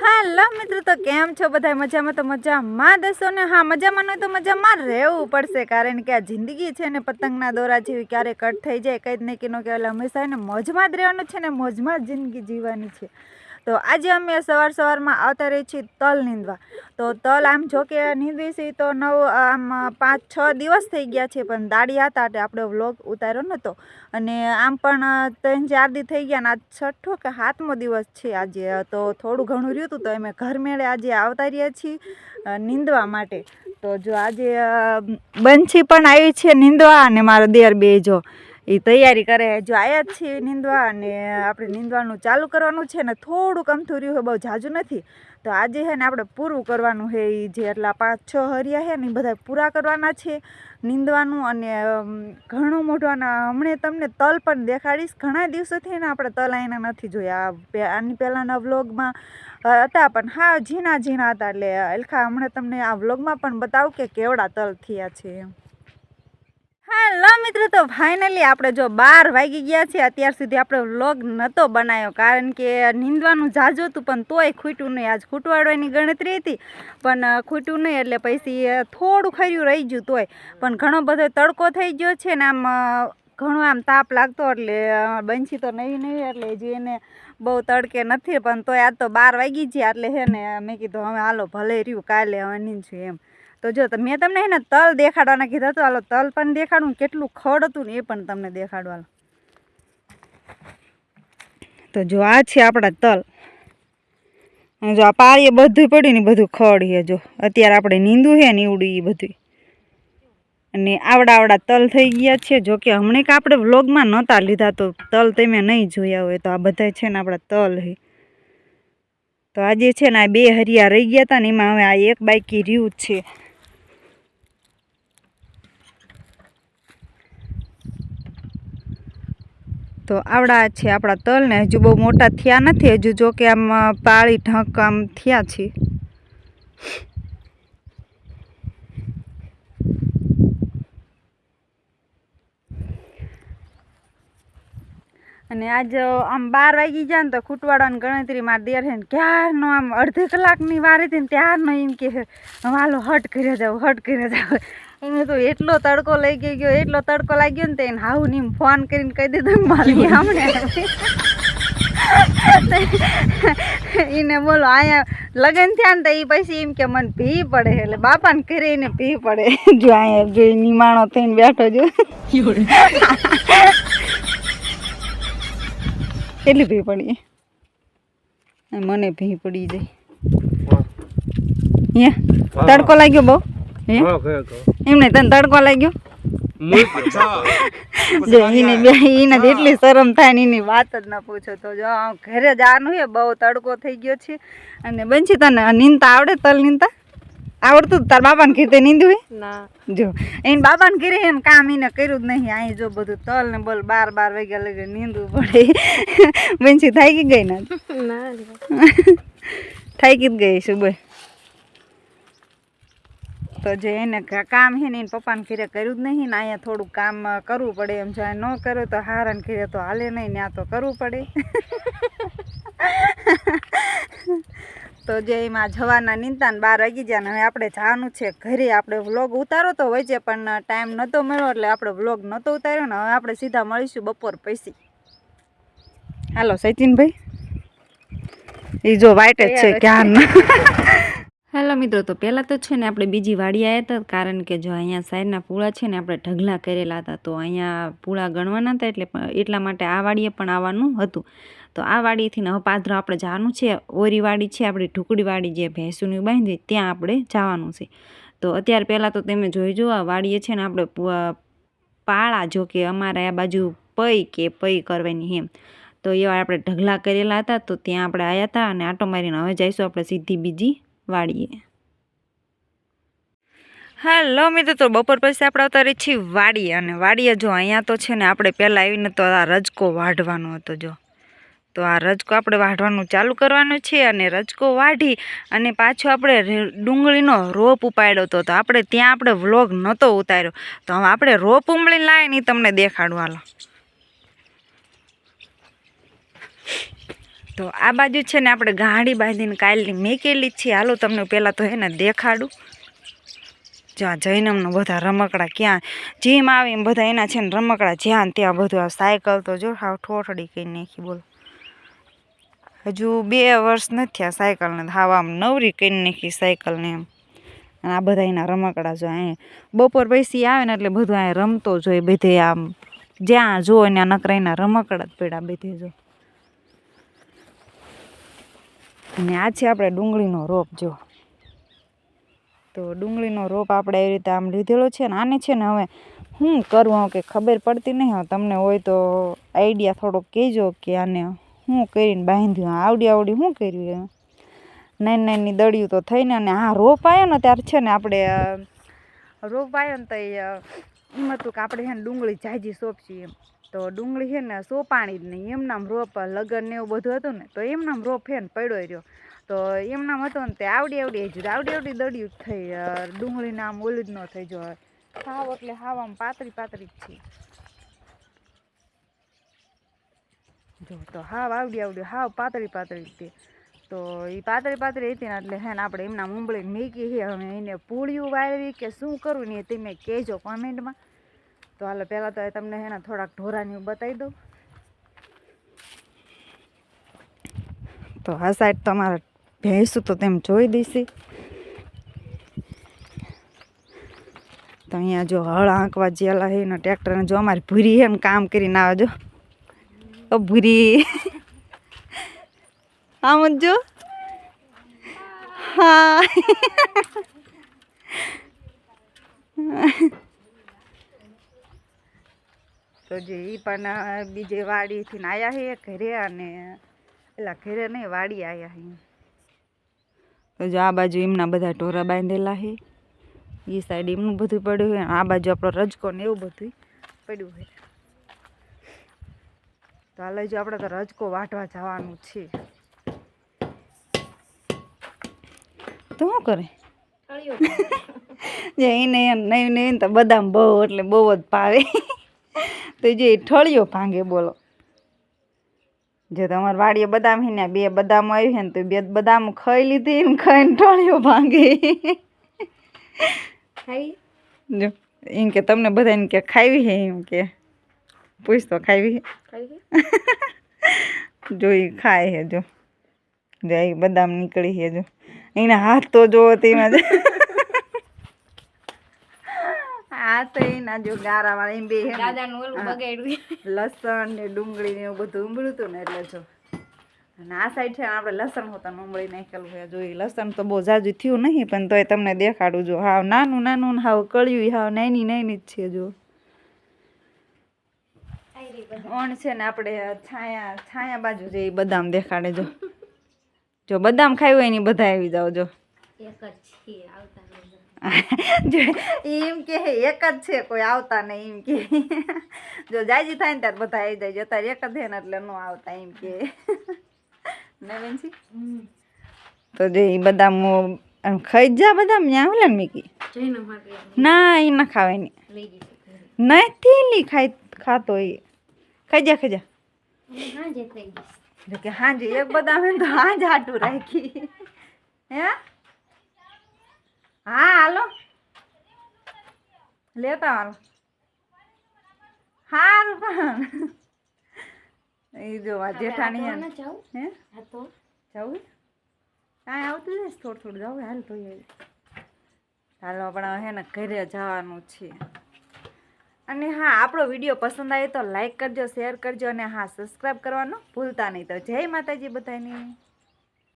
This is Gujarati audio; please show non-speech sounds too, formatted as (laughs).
હાલો મિત્રો, તો કેમ છો બધા મજામાં? તો મજામાં દસો ને? હા, મજામાં નહીં તો મજામાં રહેવું પડશે, કારણ કે આ જિંદગી છે ને, પતંગના દોરા જેવી ક્યારે કટ થઈ જાય, કંઈ જ નહીં કે નો કહેવાય હંમેશા એને મોજમાં જ રહેવાનું છે ને, મોજમાં જ જિંદગી જીવવાની છે. તો આજે અમે સવાર સવારમાં આવતા રહીએ છીએ તલ નીંદવા. તો તલ આમ જો કે નીંદવી છે તો નવ, આમ પાંચ, છ દિવસ થઈ ગયા છે, પણ દાડી હતા એટલે આપણે વ્લોગ ઉતાર્યો નહોતો અને આમ પણ ત્રણ, ચાર દી થઈ ગયા ને આજ છઠ્ઠો કે સાતમો દિવસ છે આજે. તો થોડું ઘણું રહ્યું હતું તો અમે ઘર મેળે આજે આવતા રહ્યા છીએ નીંદવા માટે. તો જો આજે બંછી પણ આવી છે નીંદવા અને મારો દેર બે જો એ તૈયારી કરે. જો આયા જ છીએ નીંદવા અને આપણે નીંદવાનું ચાલુ કરવાનું છે ને થોડુંક અમથું રહ્યું છે બહુ જાજુ નથી. તો આજે છે ને આપણે પૂરું કરવાનું છે એ જે એટલા પાંચ, છ હરિયા છે ને એ બધા પૂરા કરવાના છે નીંદવાનું અને ઘણું મોટું હમણે તમને તલ પણ દેખાડીશ. ઘણા દિવસોથી ને આપણે તલ આઈના નથી જોયા. આની પહેલાંના વ્લોગમાં હતા પણ હા, ઝીણા ઝીણા હતા એટલે એલખા હમણાં તમને આ વ્લોગમાં પણ બતાવું કે કેવડા તલ થયા છે. એમ હાલો મિત્રો, તો ફાઇનલી આપણે જો બાર વાગી ગયા છે અત્યાર સુધી આપણે વ્લોગ નહોતો બનાવ્યો, કારણ કે નીંદવાનું જાજુ હતું, પણ તોય ખૂટ્યું નહીં. આજ ખૂટવાડવાની ગણતરી હતી, પણ ખૂટ્યું નહીં એટલે પછી થોડું ખર્યું રહી ગયું તોય. પણ ઘણો બધો તડકો થઈ ગયો છે ને આમ ઘણો આમ તાપ લાગતો એટલે બનશી તો નવી નવી, એટલે હજી એને બહુ તડકે નથી, પણ તોય આજ તો બાર વાગી ગયા એટલે છે ને, મેં કીધું હવે હાલો ભલે રહ્યું, કાલે હવે નીંદશું એમ. તો જો મેં તમને એને તલ દેખાડવાના કીધા તો હાલો તલ પણ દેખાડું કેટલું ખડ હતું ને એ પણ તમને દેખાડવા તો જો, આ છે આપણા તલ. અને જો આ પાળીએ બધું પડ્યું ને બધું ખડ છે જો. અત્યારે આપણે નીંદું છે ને ઈવડું એ બધું અને આવડા આવડા તલ થઈ ગયા છે. જો કે હમણાં કે આપણે વ્લોગમાં નહોતા લીધા તો તલ તમે નહીં જોયા હોય તો આ બધા છે ને આપણા તલ છે. તો આજે છે ને આ બે હરિયા રહી ગયા હતા ને એમાં હવે આ એક બાઈકી રહ્યું જ છે. તો આવડા છે આપણા તલ ને, હજુ બહુ મોટા થયા નથી, હજુ જો કે આમ પાળી, ઢંક આમ થયા છે. અને આજ આમ બાર વાગી ગયા ને તો ખૂટવાડાની ગણતરી માર દેર છે ને, ક્યારનો આમ અડધી કલાકની વાર હતી ને ત્યારનો એમ કે વાલો, હટ કરી જાવ, હટ કરી જાવ. એને તો એટલો તડકો લઈ ગઈ ગયો એટલો તડકો લાગ્યો ને તો એને હાવ ને ફોન કરીને કહી દીધું મારી હમણે એને બોલો અહીંયા લગ્ન થયા ને તો એ પછી એમ કે મને ભી પડે એટલે બાપાને ઘરે એને ભી પડે. જો અહીંયા જો નિમાણો થઈને બેઠો જો. કેટલી ભી પડી મને ભી પડી જાય. તડકો લાગ્યો બહુ. એમને તને તડકો લાગ્યો? એટલી શરમ થાય ને એની વાત જ ના પૂછો તો જો ઘરે જવાનું છે બહુ તડકો થઈ ગયો છે. અને બંછી તને નીંદતા આવડે તલ નીંદતા? આવડતું તાર બાપાને કીધે નીંદું ના. જો એને બાબાને ઘરે એને કામ એને કર્યું જ નહીં અહીં જો બધું તલ ને બોલ બાર બાર વાગ્યા લગે નીંદવું પડે. બંછી થાકી ગઈ ના? થાકી જ ગઈ સુબહ તો જે એને કામ છે ને એને પપ્પાને ઘરે કર્યું જ નહીં ને અહીંયા થોડું કામ કરવું પડે. એમ છે ન કરે તો હારાને ઘરે તો હાલે નહીં આ તો કરવું પડે. (laughs) તો જે એમાં જવાના નીંદતા ને બાર વાગી ગયા ને હવે આપણે જવાનું છે ઘરે. આપણે વ્લોગ ઉતારો તો હોય છે પણ ટાઈમ નહોતો મળ્યો એટલે આપણે વ્લોગ નહોતો ઉતાર્યો ને હવે આપણે સીધા મળીશું બપોર પૈસી હાલો સચિનભાઈ એ જો વાઈટ જ છે. ક્યારના? (laughs) હેલો મિત્રો, તો પહેલાં તો છે ને આપણે બીજી વાડી આવ્યા હતા, કારણ કે જો અહીંયા સાઈડના પૂળા છે ને આપણે ઢગલા કરેલા હતા, તો અહીંયા પૂળા ગણવાના હતા, એટલે એટલા માટે આ વાડીએ પણ આવવાનું હતું. તો આ વાડીથી ને પાદરો આપણે જવાનું છે, ઓરી વાડી છે, આપણી ઢુકડી જે ભેંસુની બાંધી ત્યાં આપણે જવાનું છે. તો અત્યારે પહેલાં તો તમે જોઈજો આ વાડીએ છે ને આપણે પાળા જો કે અમારા આ બાજુ પઈ કે પઈ કરવાની એમ. તો એવા આપણે ઢગલા કરેલા હતા, તો ત્યાં આપણે આવ્યા હતા અને આટો મારીને હવે જઈશું આપણે સીધી બીજી વાડીએ હેલો મિત્રો, તો બપોર પછી આપણે અત્યારે છીએ વાડીએ અને વાડીએ જો અહીંયા તો છે ને આપણે પહેલાં આવીને તો આ રજકો વાઢવાનો હતો જો. તો આ રજકો આપણે વાઢવાનું ચાલુ કરવાનું છે અને રજકો વાઢી અને પાછો આપણે ડુંગળીનો રોપ ઉપાડ્યો હતો. તો આપણે ત્યાં આપણે વ્લોગ નહોતો ઉતાર્યો. તો હવે આપણે રોપ ઉમળી લાવીને તમને દેખાડવા હાલો. તો આ બાજુ છે ને આપણે ગાડી બાંધીને કાલની મેકેલી જ છે હાલો તમને પહેલાં તો હે ને દેખાડું. જો આ જૈનમનો બધા રમકડા ક્યાં? જેમ આવે એમ બધા એના છે ને રમકડા જ્યાં ત્યાં બધું આ સાયકલ તો જો હાવ ઠોઠડી કહી નાખી બોલો. હજુ બે વર્ષ નથી થયા સાયકલને હાવ આમ નવરી કહી નાખી સાયકલને એમ. અને આ બધા એના રમકડા જો અહીં બપોર પૈસી આવે ને એટલે બધું અહીં રમતો જોઈએ બધે આમ. જ્યાં જો એના નકરા એના રમકડા જ પડ્યા બધે જો. અને આ છે આપણે ડુંગળીનો રોપ, જો. તો ડુંગળીનો રોપ આપણે એવી રીતે આમ લીધેલો છે ને, આને છે ને હવે શું કરવું કે ખબર પડતી નહીં, હવે તમને હોય તો આઈડિયા થોડોક કહેજો કે આને શું કરીને બાંધ્યું. આવડી આવડી શું કર્યું નાની નાની દળિયું તો થઈને અને આ રોપ આવ્યો ને ત્યારે છે ને આપણે રોપ આવ્યો ને તો એમ હતું કે આપણે છે ને ડુંગળી જાજી સોંપશી એમ. તો ડુંગળી છે ને સોપાણી જ નહીં. એમનામ રોપ, લગન ને એવું બધું હતું ને, તો એમનામ રોપ છે ને પડ્યો રહ્યો. તો એમનામ હતો ને તે આવડી આવડી જ આવડી આવડી દડ્યું થઈ. ડુંગળી ડુંગળીને આમ ઓલું જ ન થઈ જો હાવ એટલે હાવ આમ પાતળી પાતળી જ છે. જો તો હાવ આવડી આવડી, હાવ પાતળી પાતળી હતી તો એ પાતળી પાતળી હતી ને એટલે હે ને આપણે એમના મુંબળી મેકી છે હવે એને પૂળિયું વાળવી કે શું કરવું ને તમે કહેજો કોમેન્ટમાં તો હાલો, પહેલાં તો તમને હે થોડાક ઢોરાની બતાવી દઉં. તો આ સાઈડ તમારા ભેંસું તો તેમ જોઈ દઈશી તો અહીંયા જો હળ આંકવા જેલા હે ને ટ્રેક્ટરને જો અમારી ભૂરી હે ને કામ કરીને આવે જો. ભૂરી. આમ જ જો. હા. તો જે એ પણ બીજે વાડીથી આયા છે ઘરે અને એટલે ઘરે નહીં વાડી આવ્યા છે તો જો આ બાજુ એમના બધા ઢોરા બાંધેલા છે એ સાઈડ એમનું બધું પડ્યું હોય આ બાજુ આપણો રજકો ને એવું બધું પડ્યું હોય તો હાલે જો આપણે તો રજકો વાટવા જવાનું છે. તો શું કરે? એને નવી નહીં તો બદામ બહુ એટલે બહુ જ ભાવે. તો જે ઠળિયો ભાંગે બોલો. જો તમારે વાડીએ બદામ છે ને બે બદામ આવી હે ને તો બે બદામ ખાઈ લીધી ને ખાઈને ઠળિયો ભાંગે. જો એમ કે તમને બધા એમ કે ખાવી હે એમ કે. પૂછ તો ખાવી હે. (laughs) જો એ ખાય હે જો. જો બદામ નીકળી હે જો. એના હાથ તો જોવો તેમાં હાથ એના જો ગારા વાળા એમ બે હે ને. દાદાનું ઓલું બગાડ્યું. લસણ ને ડુંગળી ને એવું બધું ઉમળ્યું હતું ને એટલે જો. અને આ સાઈડ છે આપણે લસણ હોતા ઉમળી નાખેલું હોય જો ઈ લસણ તો બહુ જાજુ થયું નહીં પણ તોય તમને દેખાડું જો. હાવ નાનું નાનું ને હાવ કળ્યું હાવ નાની નાની જ છે જો. ઓણ છે ને આપણે છાયા છાયા બાજુ જે બદામ દેખાડે જો. જો બદામ ખાયું હોય ને બધા આવી જાવ જો. એક જ છે. જો (laughs) એમ કે એક જ છે કોઈ આવતા નહીં એમ કે. જો જાયજી થાય ને ત્યારે બધા આવી જાય. જો અત્યારે એક જ છે ને એટલે ન આવતા એમ કે. ને બેનસી તો જો એ બધા ખાઈ જ બધા ત્યાં ઓલા ને મીકી. ના એ ના ખાવે નહીં. નથી લી ખાઈ ખાતો એ ખાઈ જા ખાઈ જા. કે હાંજે એક બધા તો હાંજ હાટું રાખી. હે? હા હાલો. લેતા હાલો. હારું પણ એ જો જેઠાણી હે? જવું કાંઈ આવતું જઈશ થોડું થોડું જવું હાલ તો હાલો આપણે હે ને ઘરે જવાનું છે. અને હા આપણો વીડિયો પસંદ આવે તો લાઈક કરજો શેર કરજો અને હા સબસ્ક્રાઈબ કરવાનું ભૂલતા નહીં તો જય માતાજી બધાની.